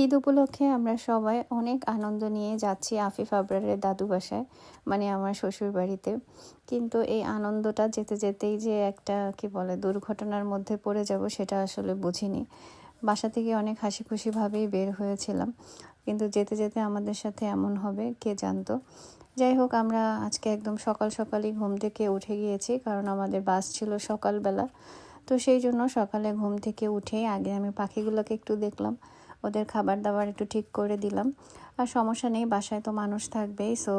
ঈদ উপলক্ষে আমরা সবাই অনেক আনন্দ নিয়ে যাচ্ছি আফিফ আবরারের দাদু বাসায় মানে আমার শ্বশুর বাড়িতে। কিন্তু এই আনন্দটা যেতে যেতেই যে একটা, কি বলে, দুর্ঘটনার মধ্যে পড়ে যাব সেটা আসলে বুঝিনি। বাসা থেকে অনেক হাসি খুশিভাবেই বের হয়েছিলাম। কিন্তু যেতে যেতে আমাদের সাথে এমন হবে, কে জানতো? যাই হোক, আমরা আজকে একদম সকাল সকালই ঘুম থেকে উঠে গিয়েছি, কারণ আমাদের বাস ছিল সকালবেলা। তো সেই জন্য সকালে ঘুম থেকে উঠেই আগে আমি পাখিগুলোকে একটু দেখলাম। ওদের খাবার দাবার একটু ঠিক করে দিলাম। আর সমস্যা নেই, বাসায় তো মানুষ থাকবেই সো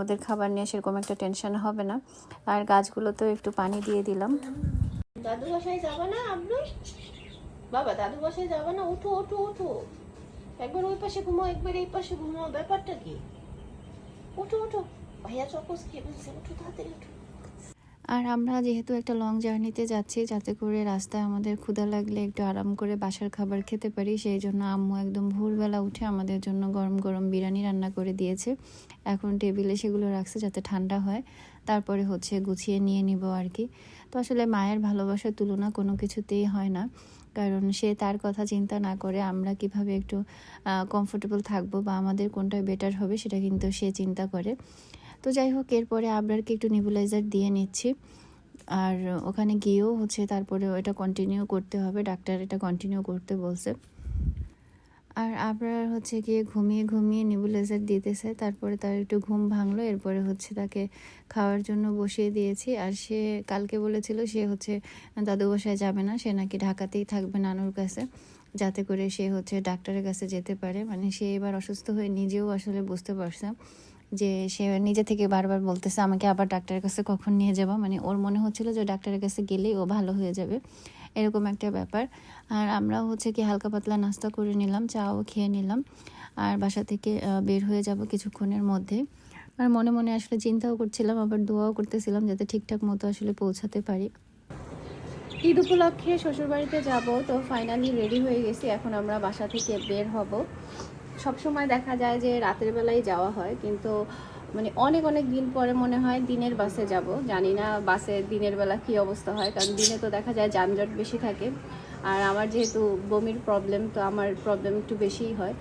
ওদের খাবার নিয়ে সেরকম একটা টেনশন হবে না। আর গাছগুলোতেও একটু পানি দিয়ে দিলাম। দাদু বাসায় যাবে না আব্দু বাবা, দাদু বাসায় যাবে না, উঠো উঠো উঠো। একবার ওই পাশে ঘুমাও, একবার এই পাশে ঘুমাও, ব্যাপারটা কি? উঠো উঠো। ভাইয়া চকস খেয়ে ফেলছে, উঠো, তাড়াতাড়ি উঠো। আর আমরা যেহেতু একটা লং জার্নিতে যাচ্ছি, যাতে করে রাস্তায় আমাদের ক্ষুধা লাগলে একটু আরাম করে বাসার খাবার খেতে পারি, সেই জন্য আম্মু একদম ভোরবেলা উঠে আমাদের জন্য গরম গরম বিরিয়ানি রান্না করে দিয়েছে। এখন টেবিলে সেগুলো রাখছে যাতে ঠান্ডা হয়। তারপরে হচ্ছে গুছিয়ে নিয়ে নিব আর কি। তো আসলে মায়ের ভালোবাসার তুলনা কোনো কিছুতেই হয় না। কারণ সে তার কথা চিন্তা না করে আমরা কীভাবে একটু কমফোর্টেবল থাকব বা আমাদের কোনটা বেটার হবে সেটা কিন্তু সে চিন্তা করে। তো যাই হোক, এরপরে আবরারকে একটু নেবুলাইজার দিয়ে নিচ্ছি। আর ওখানে গিয়েও হচ্ছে তারপরে এটা কন্টিনিউ করতে হবে, ডাক্তার এটা কন্টিনিউ করতে বলছে। আর আবরার হচ্ছে গিয়ে ঘুমিয়ে ঘুমিয়ে নেবুলাইজার দিতেছে, তারপরে তার একটু ঘুম ভাঙলো, এরপরে হচ্ছে তাকে খাওয়ার জন্য বসিয়ে দিয়েছি। আর সে কালকে বলেছিল, সে হচ্ছে দাদু বসায় যাবে না, সে নাকি ঢাকাতেই থাকবে নানুর কাছে, যাতে করে সে হচ্ছে ডাক্তারের কাছে যেতে পারে। মানে সে এবার অসুস্থ হয়ে নিজেও আসলে বুঝতে পারছে যে সে নিজে থেকে বারবার বলতেছে, আমাকে আবার ডাক্তারের কাছে কখন নিয়ে যাব? মানে ওর মনে হচ্ছিল যে ডাক্তারের কাছে গেলেই ও ভালো হয়ে যাবে। এরকম একটা ব্যাপার। আর আমরাও হচ্ছে কি হালকা পাতলা নাস্তা করে নিলাম, চাও খেয়ে নিলাম। আর বাসা থেকে বের হয়ে যাব কিছুক্ষণের মধ্যে। আর মনে মনে আসলে চিন্তাও করছিলাম, আবার দোয়াও করতেছিলাম যাতে ঠিকঠাক মতো আসলে পৌঁছাতে পারি। ঈদ উপলক্ষে শ্বশুরবাড়িতে যাব, তো ফাইনালি রেডি হয়ে গেছি। এখন আমরা বাসা থেকে বের হব। সব সময় দেখা যায় যে রাতের বেলায় যাওয়া হয়, কিন্তু মানে অনেক অনেক দিন পরে মনে হয় দিনের বাসে যাব। জানি না বাসে দিনের বেলা কি অবস্থা হয়, কারণ দিনে তো দেখা যায় যানজট বেশি থাকে। আর আমার যেহেতু বমির প্রবলেম তো আমার প্রবলেম একটু বেশিই হয়।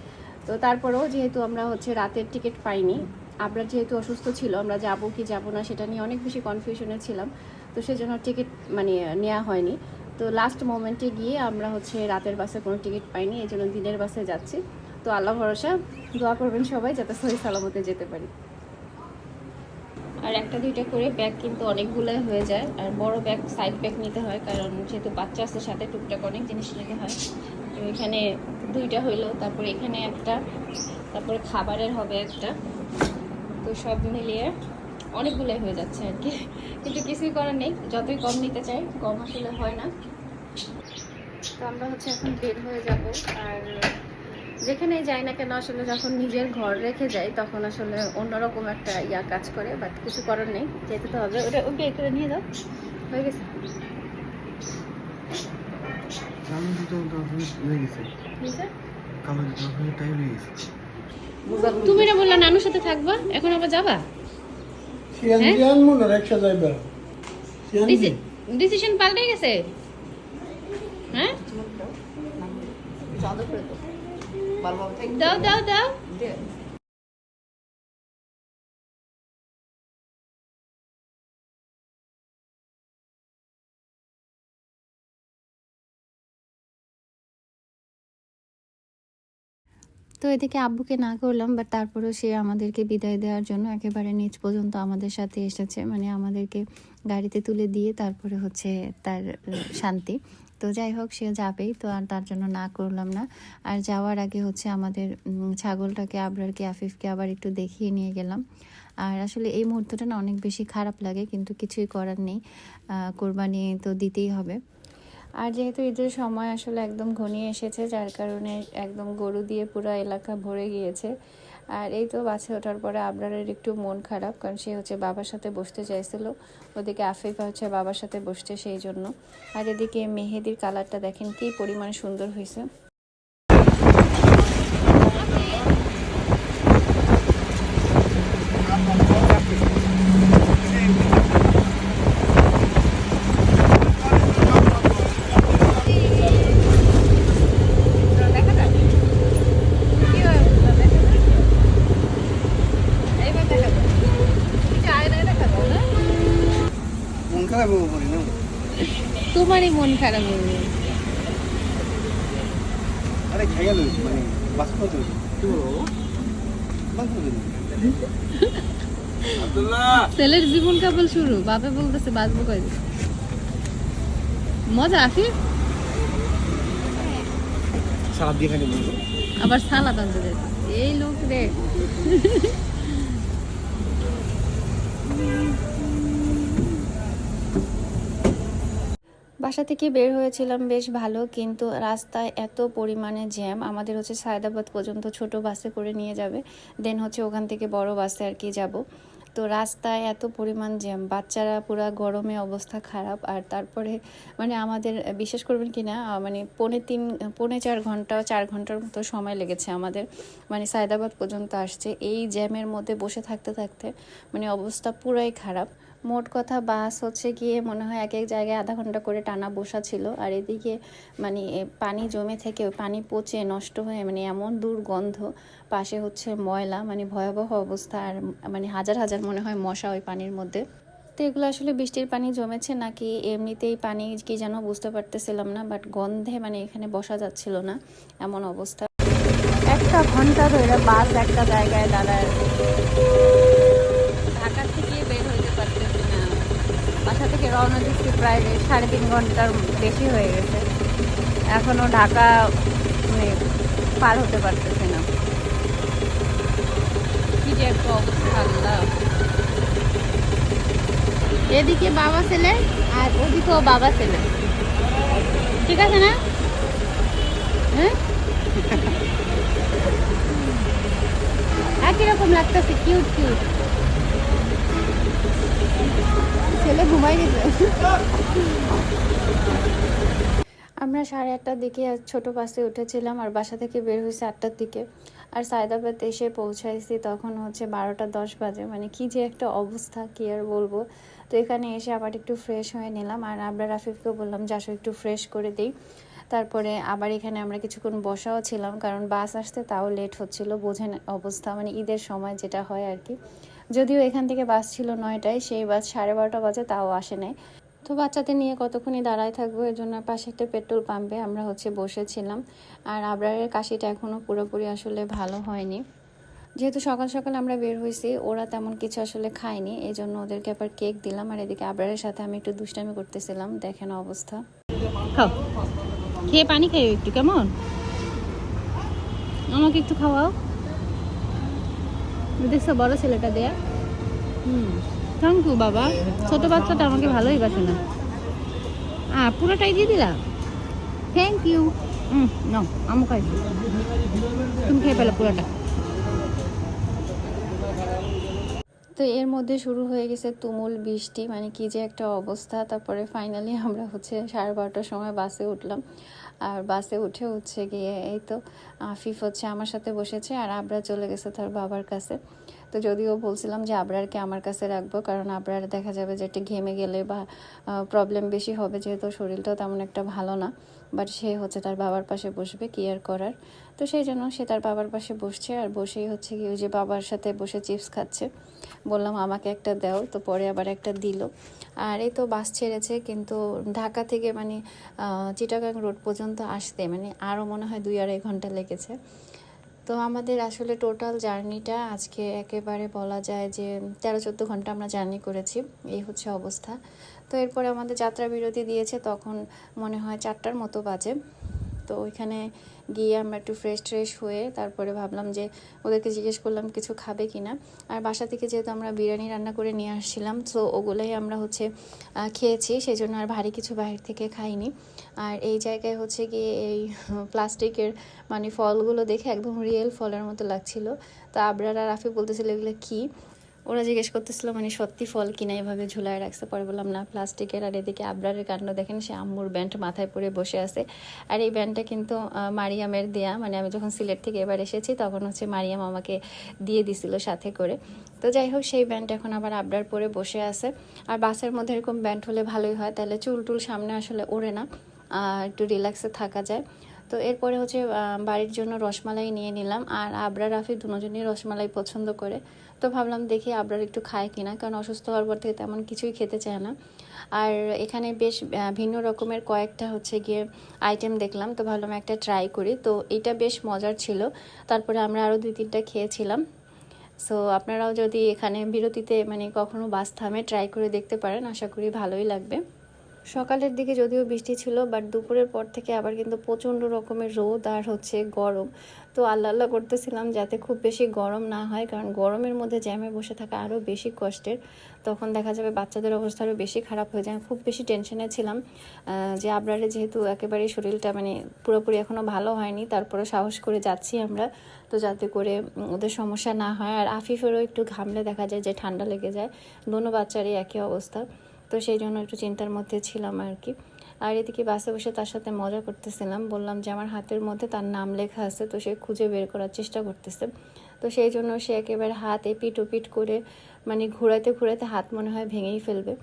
তো তারপরেও যেহেতু আমরা হচ্ছে রাতের টিকিট পাইনি, আমরা যেহেতু অসুস্থ ছিল, আমরা যাব কি যাব না সেটা নিয়ে অনেক বেশি কনফিউশনে ছিলাম। তো সেজন্য টিকিট মানে নেওয়া হয়নি। তো লাস্ট মোমেন্টে গিয়ে আমরা হচ্ছে রাতের বাসে কোনো টিকিট পাইনি, এই জন্য দিনের বাসে যাচ্ছি। তো আল্লাহ ভরসা দোয়া করবেন সবাই যাতে সহি সালামতে যেতে পারি। আর একটা দুইটা করে ব্যাগ কিন্তু অনেকগুলোই হয়ে যায়। আর বড় ব্যাগ সাইড ব্যাগ নিতে হয় কারণ যেহেতু বাচ্চা আছে সাথে টুকটাক অনেক জিনিস নিতে হয়। তো এখানে দুইটা হইল তারপরে এখানে একটা তারপরে খাবারের হবে একটা। তো সব মিলিয়ে অনেকগুলোই হয়ে যাচ্ছে আর কি। কিন্তু কিছুই করার নেই যতই কম নিতে চাই কম আসলে হয় না। তো আমরা হচ্ছে এখন বের হয়ে যাব। আর যেখানে যাই না কেন আসলে যখন নিজের ঘর রেখে যাই তখন আসলে অন্যরকম একটা ইয়া কাজ করে বাট কিছু করার নেই যেতে তো হবে। ওটা ওকে করে নিয়ে যাও। হয়ে গেছে। তুমি না বললা নানুর সাথে থাকবা? এখন আবার যাবা? ডিসিশন পাল্টে গেছে। হ্যাঁ? দাও দাও দাও। তো এদিকে আব্বুকে না করলাম বাট তারপরেও সে আমাদেরকে বিদায় দেওয়ার জন্য একেবারে নিচ পর্যন্ত আমাদের সাথে এসেছে। মানে আমাদেরকে গাড়িতে তুলে দিয়ে তারপরে হচ্ছে তার শান্তি। তো যাই হোক, সে যাবেই, তো আর তার জন্য না করলাম না। আর যাওয়ার আগে হচ্ছে আমাদের ছাগলটাকে আবরারকে আফিফকে আবার একটু দেখিয়ে নিয়ে গেলাম। আর আসলে এই মুহূর্তটা না অনেক বেশি খারাপ লাগে, কিন্তু কিছুই করার নেই। কোরবানি তো দিতেই হবে। আর যেহেতু ঈদের সময় আসলে একদম ঘনিয়ে এসেছে, যার কারণে একদম গরু দিয়ে পুরো এলাকা ভরে গিয়েছে। আর এই তো বাসে ওঠার পরে আবরারের একটু মন খারাপ, কারণ সে হচ্ছে বাবার সাথে বসতে চাইছিল। ওদিকে আফিফা হচ্ছে বাবার সাথে বসছে সেই জন্য। আর এদিকে মেহেদির কালারটা দেখেন কি পরিমাণ সুন্দর হয়েছে মন খারাপ হবে আরে খেয়ে গেল মানে বাস করতে কি বলব বাস করতে আব্দুল্লাহ! ছেলের জীবন কেবল শুরু বাপে বলতেছে বাঁচবো কয়দিন? মজা আছে সালাদ দিয়ে খাইনি আবার সালাদ আনতে যাচ্ছে এই লোক রে। বাসা থেকে বের হয়েছিলাম বেশ ভালো, কিন্তু রাস্তায় এত পরিমাণে জ্যাম, আমাদের হচ্ছে সায়দাবাদ পর্যন্ত ছোট বাসে করে নিয়ে যাবে দেন হচ্ছে ওখান থেকে বড় বাসে আর কি যাব। তো রাস্তায় এত পরিমাণ জ্যাম, বাচ্চারা পুরো গরমে অবস্থা খারাপ, আর তারপরে মানে আমাদের বিশেষ করবেন কি না মানে পৌনে তিন, পৌনে চার ঘণ্টা, চার ঘণ্টার মতো সময় লেগেছে আমাদের মানে সায়দাবাদ পর্যন্ত আসছে। এই জ্যামের মধ্যে বসে থাকতে থাকতে মানে অবস্থা পুরাই খারাপ। মোট কথা বাস হচ্ছে গিয়ে মনে হয় এক এক জায়গায় আধা ঘণ্টা করে টানা বসা ছিল। আর এদিকে মানে পানি জমে থেকে পানি পচে নষ্ট হয়ে মানে এমন দুর্গন্ধ, পাশে হচ্ছে ময়লা মানে ভয়াবহ অবস্থা। আর মানে হাজার হাজার মনে হয় মশা ওই পানির মধ্যে। তো এগুলো আসলে বৃষ্টির পানি জমেছে নাকি এমনিতেই পানি কি যেন বুঝতে পারতেছিলাম না বাট গন্ধে মানে এখানে বসা যাচ্ছিল না এমন অবস্থা। একটা ঘণ্টা ধরে বাস একটা জায়গায় দাঁড়ায়। ঢাকা থেকে বের হইতে পারতেছি না বাসা থেকে রওনা দিচ্ছি প্রায় সাড়ে তিন ঘণ্টার বেশি হয়ে গেছে। এখনও ঢাকা মানে পার হতে পারতেছে না। কি যে একটা অবস্থা আল্লাহ। এদিকে বাবা ছেলে আর ওদিকেও বাবা ছেলে। ঠিক আছে না? হ্যাঁ? একই রকম লাগতেছে কিউট কিউট ছেলে ঘুমাই গেছে। আমরা সাড়ে আটটার দিকে ছোট বাসে উঠেছিলাম আর বাসা থেকে বের হয়েছে আটটার দিকে। আর সায়দাবাদ এসে পৌঁছাইছি তখন হচ্ছে বারোটা দশ বাজে। মানে কি যে একটা অবস্থা, কি আর বলব। তো এখানে এসে আবার একটু ফ্রেশ হয়ে নিলাম। আর আমরা রাফিফকে বললাম যে আসো একটু ফ্রেশ করে দিই। তারপরে আবার এখানে আমরা কিছুক্ষণ বসাও ছিলাম, কারণ বাস আসতে তাও লেট হচ্ছিল। বোঝেন অবস্থা মানে ঈদের সময় যেটা হয় আর কি। যদিও এখান থেকে বাস ছিল নয়টায়, সেই বাস সাড়ে বারোটা বাজে, তাও আসে নাই। তো বাচ্চাদের নিয়ে কতক্ষণই দাঁড়ায় থাকব, এর জন্য পাশে একটা পেট্রোল পাম্পে আমরা হচ্ছে বসেছিলাম। আর আবরারের কাশিটা এখনও পুরোপুরি আসলে ভালো হয়নি। যেহেতু সকাল সকাল আমরা বের হয়েছি, ওরা তেমন কিছু আসলে খায়নি এই জন্য ওদেরকে আবার কেক দিলাম। আর এদিকে আবরারের সাথে আমি একটু দুষ্টামি করতেছিলাম, দেখেন অবস্থা। খেয়ে পানি খাই একটু, কেমন? আমাকে একটু খাওয়াও। দেখছ, বড় ছেলেটা দেয়া? হুম থ্যাংক ইউ বাবা। ছোট বাচ্চাটা আমাকে ভালোই বাসে না। হ্যাঁ পুরোটাই দিয়ে দিলা? থ্যাংক ইউ হুম নাও, আমু খাই তুমি খেয়ে পেলে পুরোটা। তো এর মধ্যে শুরু হয়ে গেছে তুমুল বৃষ্টি মানে কি যে একটা অবস্থা। তারপরে ফাইনালি আমরা হচ্ছে সাড়ে বারোটার সময় বাসে উঠলাম। আর বাসে উঠে হচ্ছে গিয়ে এই তো আফিফ হচ্ছে আমার সাথে বসেছে আর আবরা চলে গেছে তার বাবার কাছে। তো যদিও বলছিলাম যে আবরারকে আমার কাছে রাখব, কারণ আবরার দেখা যাবে যে একটু ঘেমে গেলে বা প্রবলেম বেশি হবে যেহেতু শরীরটাও তেমন একটা ভালো না। বাট সে হচ্ছে তার বাবার পাশে বসবে, কি আর করার? তো সেই জন্য সে তার বাবার পাশে বসছে আর বসেই হচ্ছে কি ওই যে বাবার সাথে বসে চিপস খাচ্ছে। বললাম, আমাকে একটা দাও। তো পরে আবার একটা দিল। আর এই তো বাস ছেড়েছে, কিন্তু ঢাকা থেকে মানে চিটাগাং রোড পর্যন্ত আসতে মানে আরও মনে হয় দুই আড়াই ঘণ্টা লেগেছে। তো আমাদের আসলে টোটাল জার্নিটা আজকে একেবারে বলা যায় যে তেরো চোদ্দ ঘণ্টা আমরা জার্নি করেছি, এই হচ্ছে অবস্থা। তো এরপরে আমাদের যাত্রা বিরতি দিয়েছে, তখন মনে হয় চারটার মতো বাজে। তো ওইখানে গিয়ে আমরা একটু ফ্রেশ ট্রেশ হয়ে তারপরে ভাবলাম যে ওদেরকে জিজ্ঞেস করলাম কিছু খাবে কি না আর বাসা থেকে যেহেতু আমরা বিরিয়ানি রান্না করে নিয়ে আসছিলাম, তো ওগুলোই আমরা হচ্ছে খেয়েছি সেই জন্য আর ভারী কিছু বাইরে থেকে খাইনি। আর এই জায়গায় হচ্ছে গিয়ে এই প্লাস্টিকের মানে ফলগুলো দেখে একদম রিয়েল ফলের মতো লাগছিল। তো আবরার আর রাফি বলতেছিল এগুলো কী? ওরা জিজ্ঞেস করতেছিল মানে সত্যি ফল কিনা এভাবে ঝুলায় রাখছে? পরে বললাম, না, প্লাস্টিকের আর এদিকে আবরারের কাণ্ড দেখেন, সে আম্মুর ব্যান্ড মাথায় পরে বসে আছে। আর এই ব্যান্ডটা কিন্তু মারিয়ামের দেয়া মানে আমি যখন সিলেট থেকে এবার এসেছি, তখন হচ্ছে মারিয়াম আমাকে দিয়ে দিছিল সাথে করে। তো যাই হোক, সেই ব্যান্ড এখন আবার আবরার পরে বসে আছে। আর বাসের মধ্যে এরকম ব্যান্ড হলে ভালোই হয়, তাহলে চুল টুল সামনে আসলে ওড়ে না একটু রিল্যাক্সে থাকা যায়। তো এরপরে হচ্ছে বাড়ির জন্য রসমালাই নিয়ে নিলাম, আর আবরা রাফি দুজনই রসমালাই পছন্দ করে। তো ভাবলাম দেখি আবরার একটু খায় কিনা, কারণ অসুস্থ হওয়ার পর থেকে তেমন কিছুই খেতে চায় না। আর এখানে বেশ ভিন্ন রকমের কয়েকটা হচ্ছে গিয়ে আইটেম দেখলাম, তো ভাবলাম একটা ট্রাই করি। তো এটা বেশ মজার ছিল। তারপরে আমরা আরও দুই তিনটা খেয়েছিলাম। সো আপনারাও যদি এখানে বিরতিতে মানে কখনো বাস থামে ট্রাই করে দেখতে পারেন, আশা করি ভালোই লাগবে। সকালের দিকে যদিও বৃষ্টি ছিল বাট দুপুরের পর থেকে আবার কিন্তু প্রচণ্ড রকমের রোদ আর হচ্ছে গরম। তো আল্লাহ আল্লাহ করতেছিলাম যাতে খুব বেশি গরম না হয়, কারণ গরমের মধ্যে জ্যামে বসে থাকা আরও বেশি কষ্টের। তখন দেখা যাবে বাচ্চাদের অবস্থা আরও বেশি খারাপ হয়ে যায়। খুব বেশি টেনশনে ছিলাম যে আবরারে যেহেতু একেবারেই শরীরটা মানে পুরোপুরি এখনও ভালো হয়নি তারপরে সাহস করে যাচ্ছি আমরা। তো যাতে করে ওদের সমস্যা না হয়। আর আফিফেরও একটু ঘামলে দেখা যায় যে ঠান্ডা লেগে যায়। দোনো বাচ্চারই একই অবস্থা। তো সেই জন্য একটু চিন্তার মধ্যে ছিলাম আর কি। আর এদিকে বাসে বসে তার সাথে মজা করতেছিলাম। বললাম যে, আমার হাতের মধ্যে তার নাম লেখা আছে, তো সে খুঁজে বের করার চেষ্টা করতেছে। তো সেই জন্য সে একেবারে হাত এপিট ওপিট করে মানে ঘুরাইতে ঘুরাইতে হাত মনে হয় ভেঙেই ফেলবে।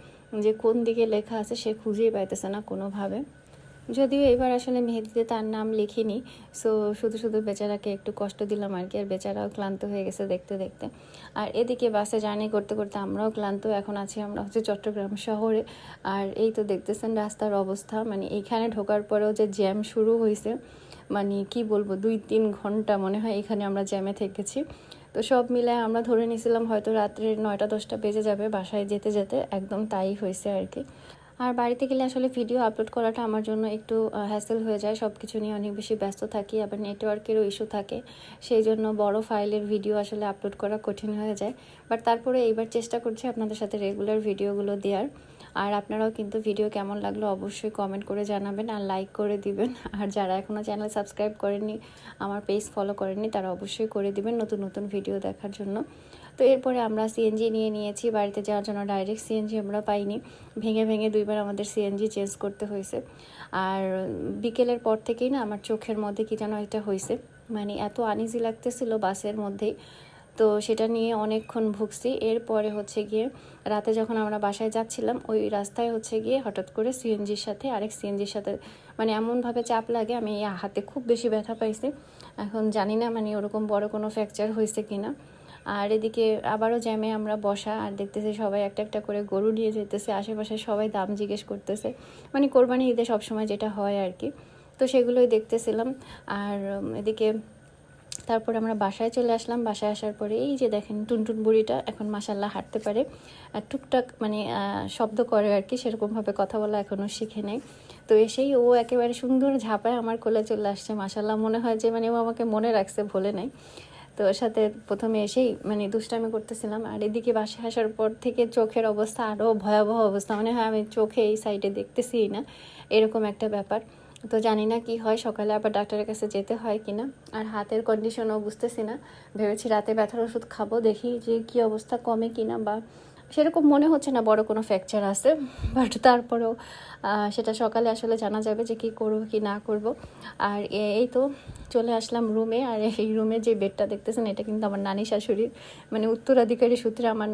যে, কোন দিকে লেখা আছে সে খুঁজেই পাইতেছে না কোনোভাবে। যদিও এবার আসলে মেহেদিতে তার নাম লিখিনি সো শুধু শুধু বেচারাকে একটু কষ্ট দিলাম আর কি, আর বেচারাও ক্লান্ত হয়ে গেছে দেখতে দেখতে। আর এদিকে বাসে জার্নি করতে করতে আমরাও ক্লান্ত, এখন আছি আমরা হচ্ছে চট্টগ্রাম শহরে। আর এই তো দেখতেছেন রাস্তার অবস্থা মানে এইখানে ঢোকার পরেও যে জ্যাম শুরু হয়েছে মানে কি বলব, দুই তিন ঘণ্টা মনে হয় এখানে আমরা জ্যামে থেকেছি। তো সব মিলায় আমরা ধরে নিয়েছিলাম হয়তো রাত্রে নয়টা দশটা বেজে যাবে বাসায় যেতে যেতে, একদম তাই হয়েছে আর কি। আর বাড়িতে গেলে আসলে ভিডিও আপলোড করাটা আমার জন্য একটু হ্যাসেল হয়ে যায়। সব কিছু নিয়ে অনেক বেশি ব্যস্ত থাকি, আবার নেটওয়ার্কেরও ইস্যু থাকে। সেই জন্য বড় ফাইলের ভিডিও আসলে আপলোড করা কঠিন হয়ে যায়। বাট তারপরে এইবার চেষ্টা করছি আপনাদের সাথে রেগুলার ভিডিওগুলো দেওয়ার আর আপনারাও কিন্তু ভিডিও কেমন লাগল অবশ্যই কমেন্ট করে জানাবেন আর লাইক করে দিবেন। আর যারা এখনও চ্যানেল সাবস্ক্রাইব করেননি, আমার পেজ ফলো করেননি, তারা অবশ্যই করে দিবেন নতুন নতুন ভিডিও দেখার জন্য। তো এরপরে আমরা সিএনজি নিয়ে নিয়েছি, বাড়িতে যাওয়ার জন্য ডাইরেক্ট সিএনজি আমরা পাইনি। ভেঙে ভেঙে দুইবার আমাদের সিএনজি চেঞ্জ করতে হয়েছে। আর বিকেলের পর থেকেই না আমার চোখের মধ্যে কী যেন একটা হয়েছে মানে এত আনইজি লাগতেছিল বাসের মধ্যেই। তো সেটা নিয়ে অনেকক্ষণ ভুগছি। এরপরে হচ্ছে গিয়ে রাতে যখন আমরা বাসায় যাচ্ছিলাম, ওই রাস্তায় হচ্ছে গিয়ে হঠাৎ করে সিএনজির সাথে আরেক সিএনজির সাথে মানে এমনভাবে চাপ লাগে, আমি হাতে খুব বেশি ব্যথা পাইছি। এখন জানি না মানে ওরকম বড় কোনো ফ্র্যাকচার হয়েছে কি না আর এদিকে আবারও জ্যামে আমরা বসা, আর দেখতেছি সবাই একটা একটা করে গরু নিয়ে যেতেছে, আশেপাশে সবাই দাম জিজ্ঞেস করতেছে। মানে কোরবানি ঈদে সবসময় যেটা হয় আর কি। তো সেগুলোই দেখতেছিলাম। আর এদিকে তারপর আমরা বাসায় চলে আসলাম। বাসায় আসার পরে এই যে দেখেন টুনটুন বুড়িটা এখন মাসাল্লাহ হাঁটতে পারে আর টুকটাক মানে শব্দ করে আর কি, সেরকমভাবে কথা বলা এখনও শিখে নেই। তো এসেই ও একেবারে সুন্দর ঝাঁপায় আমার কোলে চলে আসছে। মাসাল্লাহ মনে হয় যে মানে ও আমাকে মনে রাখছে ভুলে নাই। তো ওর সাথে প্রথমে এসেই মানে দুষ্টামি করতেছিলাম। আর এদিকে বাসায় আসার পর থেকে চোখের অবস্থা আরও ভয়াবহ অবস্থা। মানে হয় আমি চোখে এই সাইডে দেখতেছি না। এরকম একটা ব্যাপার। তো জানি না কি হয়, সকালে আবার ডাক্তারের কাছে যেতে হয় কি না আর হাতের কন্ডিশনও বুঝতেছি না। ভেবেছি রাতে ব্যথার ওষুধ খাব, দেখি যে কি অবস্থা, কমে কিনা বা সেরকম মনে হচ্ছে না বড় কোনো ফ্র্যাকচার আছে বাট তারপরেও সেটা সকালে আসলে জানা যাবে যে কি করব, কি না করব। আর এই তো চলে আসলাম রুমে আর এই রুমে যে বেডটা দেখতেছেন, এটা কিন্তু আমার নানি শাশুড়ির মানে উত্তরাধিকারী সূত্রে আমার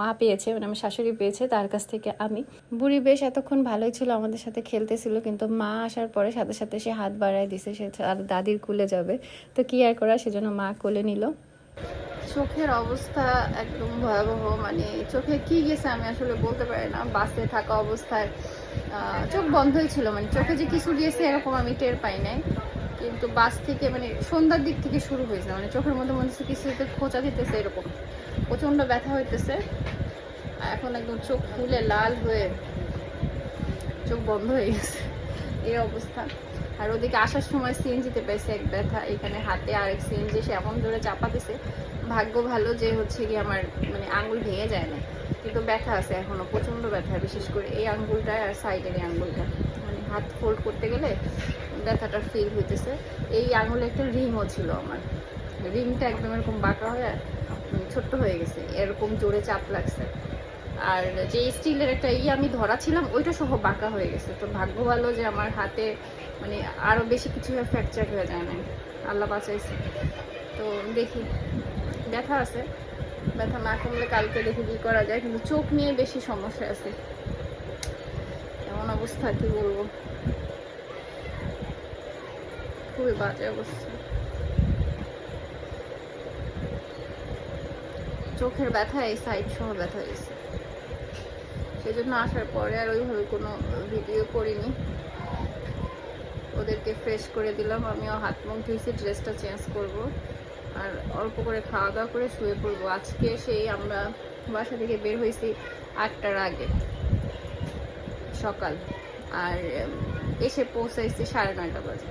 মা পেয়েছে মানে আমার শাশুড়ি পেয়েছে, তার কাছ থেকে আমি। বুড়ি বেশ এতক্ষণ ভালোই ছিল, আমাদের সাথে খেলতেছিল, কিন্তু মা আসার পরে সাথে সাথে সে হাত বাড়ায় দিছে, সে আর দাদির কুলে যাবে। তো কি আর করা, সেজন্য মা কোলে নিল। চোখের অবস্থা একদম ভয়াবহ মানে চোখে কি গেছে আমি আসলে বলতে পারি না। বাসে থাকা অবস্থায় চোখ বন্ধই ছিল মানে চোখে যে কিছু গিয়েছে এরকম আমি টের পাই নাই। কিন্তু বাস থেকে মানে সন্ধ্যার দিক থেকে শুরু হয়েছে মানে চোখের মধ্যে মনে হচ্ছে কিছু খোঁচা দিতেছে এরকম। প্রচণ্ড ব্যথা হইতেছে। এখন একদম চোখ ফুলে লাল হয়ে চোখ বন্ধ হয়ে গেছে। এই অবস্থা। আর ওদিকে আসার সময় সিএনজিতে পেয়েছে এক ব্যথা। এখানে হাতে আর আরেক সিএনজি সে এমন জোরে চাপাতেছে। ভাগ্য ভালো যে হচ্ছে কি আমার মানে আঙ্গুল ভেঙে যায় না। কিন্তু ব্যথা আছে এখনও প্রচণ্ড ব্যথা, বিশেষ করে এই আঙ্গুলটা আর সাইডের এই আঙ্গুলটা। মানে হাত ফোল্ড করতে গেলে ব্যথাটা ফিল হইতেছে। এই আঙুলে একটা রিংও ছিল আমার। রিংটা একদম এরকম বাঁকা হয়ে মানে ছোট্ট হয়ে গেছে। এরকম জোরে চাপ লাগছে। আর যে স্টিলের একটা ই আমি ধরা ছিলাম, ওইটা সহ বাঁকা হয়ে গেছে। তো ভাগ্য ভালো যে আমার হাতে মানে আরও বেশি কিছু ফ্র্যাকচার হয়ে যায় না আল্লাহ বাঁচাইছে। তো দেখি, ব্যথা আছে। ব্যথা না কমলে কালকে দেখি কী করা যায়, কিন্তু চোখ নিয়ে বেশি সমস্যা আছে। এমন অবস্থা, কি বলব? খুবই বাজে অবস্থা। চোখের ব্যথা, এই সাইড সহ ব্যথা হয়েছে। সেই জন্য আসার পরে আর ওইভাবে কোনো ভিডিও করিনি। ওদেরকে ফ্রেশ করে দিলাম। আমিও হাত মুখ ধুয়েছি ড্রেসটা চেঞ্জ করব। আর অল্প করে খাওয়া দাওয়া করে শুয়ে পড়ব। আজকে সেই আমরা বাসা থেকে বের হয়েছি আটটার আগে, সকাল। আর এসে পৌঁছাইছি সাড়ে নয়টা বাজে।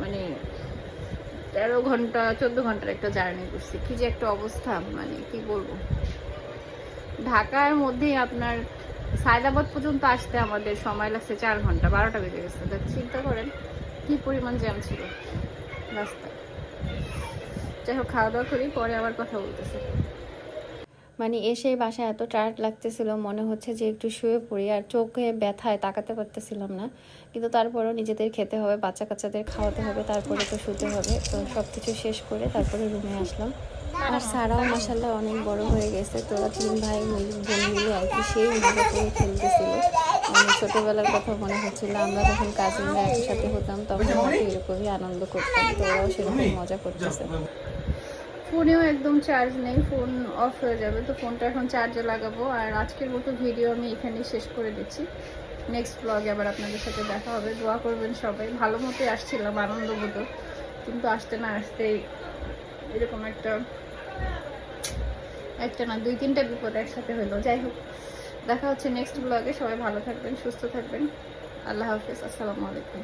মানে তেরো ঘণ্টা, চোদ্দ ঘণ্টার একটা জার্নি করছি। কি যে একটা অবস্থা মানে কি বলব? ঢাকার মধ্যেই আপনার সায়দাবাদ পর্যন্ত আসতে আমাদের সময় লাগছে চার ঘণ্টা, বারোটা বেজে গেছে। চিন্তা করেন, কি পরিমাণ জ্যাম ছিল রাস্তায়। যাই হোক খাওয়া দাওয়া করি, পরে আবার কথা বলতেছি। মানে এসে বাসায় এত টায়ার্ড লাগতেছিল, মনে হচ্ছে যে একটু শুয়ে পড়ি, আর চোখে ব্যথায় তাকাতে পারতেছিলাম না। কিন্তু তারপরেও নিজেদের খেতে হবে বাচ্চা কাচ্চাদের খাওয়াতে হবে, তারপরে তো শুতে হবে। তো সব কিছু শেষ করে তারপরে রুমে আসলাম। আর সারাও মাসাল্লাহ অনেক বড় হয়ে গেছে। তোরা তিন ভাই বোন মিলে আর কি সেই মজা খেলতেছিল মানে ছোটবেলার কথা মনে হচ্ছিল, আমরা যখন কাজিনরা একসাথে হতাম তখন হয়তো এরকমই আনন্দ করতাম, তোরাও সেরকম মজা করতেছে। ফোনেও একদম চার্জ নেই, ফোন অফ হয়ে যাবে, তো ফোনটা এখন চার্জে লাগাবো। আর আজকের মতো ভিডিও আমি এখানেই শেষ করে দিচ্ছি। নেক্সট ব্লগে আবার আপনাদের সাথে দেখা হবে। দোয়া করবেন সবাই। ভালো মতোই আসছিলাম, আনন্দ কিন্তু আসতে না আসতেই এরকম একটা একটা না, দুই, তিনটা বিপদ একসাথে হলো। যাই হোক, দেখা হচ্ছে নেক্সট ব্লগে সবাই ভালো থাকবেন, সুস্থ থাকবেন। আল্লাহ হাফিজ, আসসালামু আলাইকুম।